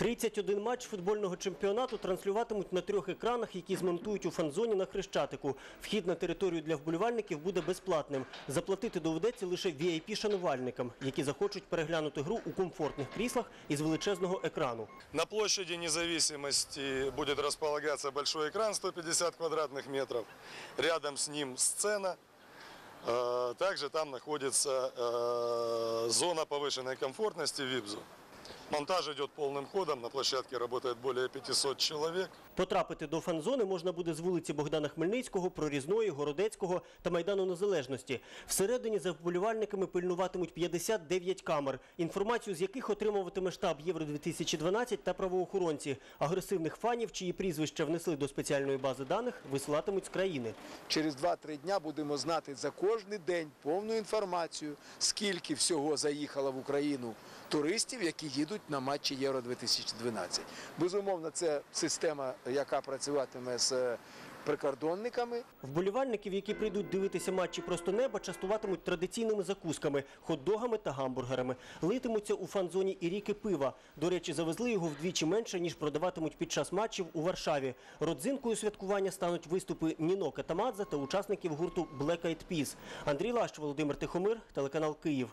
31 матч футбольного чемпіонату транслюватимуть на трьох екранах, які змонтують у фан-зоні на Хрещатику. Вхід на територію для вболівальників буде безплатним. Заплатити доведеться лише VIP-шанувальникам, які захочуть переглянути гру у комфортних кріслах із величезного екрану. На площади независимости будет располагаться большой экран 150 квадратных метров. Рядом с ним сцена. Э, Также там находится э, зона повышенной комфортности ВИПЗу. Монтаж идет полным ходом. На площадке работает более 500 человек. Потрапити до фан-зони можна буде з вулиці Богдана Хмельницького, Прорізної, Городецького та Майдану Незалежності. Всередині за вболівальниками пильнуватимуть 59 камер, інформацію з яких отримуватиме штаб Євро-2012 та правоохоронці. Агресивних фанів, чиї прізвища внесли до спеціальної бази даних, висилатимуть з країни. Через 2-3 дня будемо знати за кожний день повну інформацію, скільки всього заїхало в Україну туристів, які їдуть на матчі Євро 2012. Безумовно, це система, яка працюватиме з е, прикордонниками. Вболівальників, які прийдуть дивитися матчі просто неба, частуватимуть традиційними закусками, хот-догами та гамбургерами. Литимуться у фан-зоні і ріки пива. До речі, завезли його вдвічі менше, ніж продаватимуть під час матчів у Варшаві. Родзинкою святкування стануть виступи Ніно Катамадзе та учасників гурту Black Eyed Peas. Андрій Лащ, Володимир Тихомир, телеканал Київ.